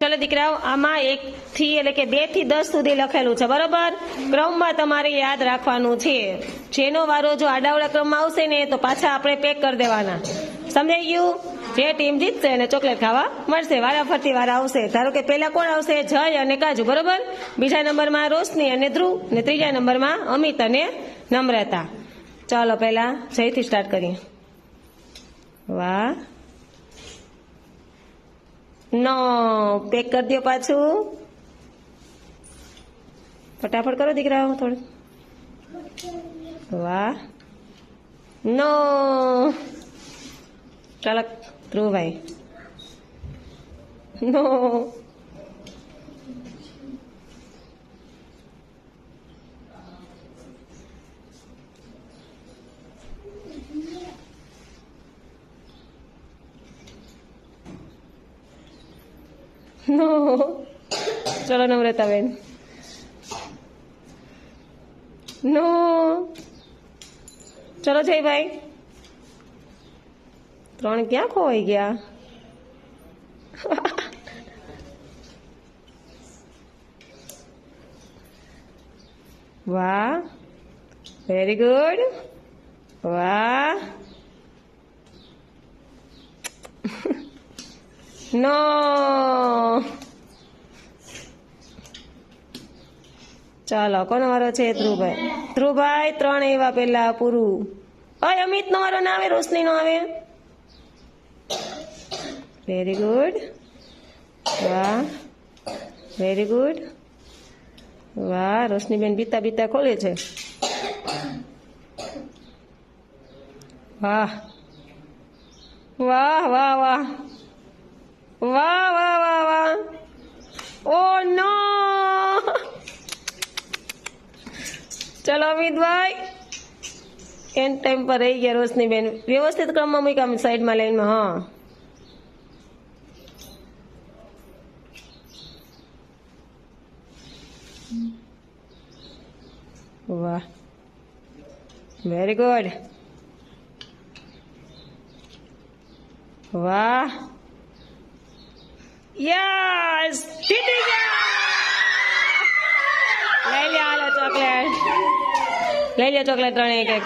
ચલો દીકરાઓ, આમાં એક થી એટલે કે બેથી દસ સુધી લખેલું છે, બરોબર? ક્રમમાં તમારે યાદ રાખવાનું છે. જેનો વારો જો આડાવડા ક્રમમાં આવશે ને, તો પાછા આપણે પેક કરી દેવાના. સમજાઈ ગયું? જે ટીમ જીતશે એને ચોકલેટ ખાવા મળશે. વારા ફરતી વાર આવશે. ધારો કે પહેલા કોણ આવશે? જય અને કાજુ, બરોબર? બીજા નંબરમાં રોશની અને ધ્રુવ ને ત્રીજા નંબરમાં અમિત અને નમ્રતા. ચાલો પહેલા જયથી સ્ટાર્ટ કરીએ. વાહ. નો પેક કરી દો પાછું. ફટાફટ કરો દીકરાઓ થોડું. વાહ. નો. ચાલો ધ્રુવભાઈ. નો. નો ચલો નમ્રતાબેન નો ચલો જયભાઈ ત્રણ ક્યાં ખોવાઈ ગયા? વાહ. વેરી ગુડ વાહ. નો ચાલો કોનો વારો છે? ધ્રુવભાઈ. ધ્રુવભાઈ, ત્રણ એવા પેલા પૂરું. ઓય, અમિત નો વારો ના આવે, રોશની નો આવે? વેરી ગુડ વાહ. વેરી ગુડ વાહ, રોશનીબેન બીતા બીતા ખોલે છે. વાહ. વાહ વાહ વાહ. વાહ વાહ ઓ નો ચલો અમિતભાઈ એન્ડ ટાઈમ પર રહી ગયા રોશનીબેન વ્યવસ્થિત ક્રમમાં મૂક્યા સાઈડમાં લાઈનમાં હા વાહ વેરી ગુડ વાહ યસ જીતી ગયા લઈ લે હાલો ચોકલેટ. લઈ લે ચોકલેટ ત્રણે એક એક.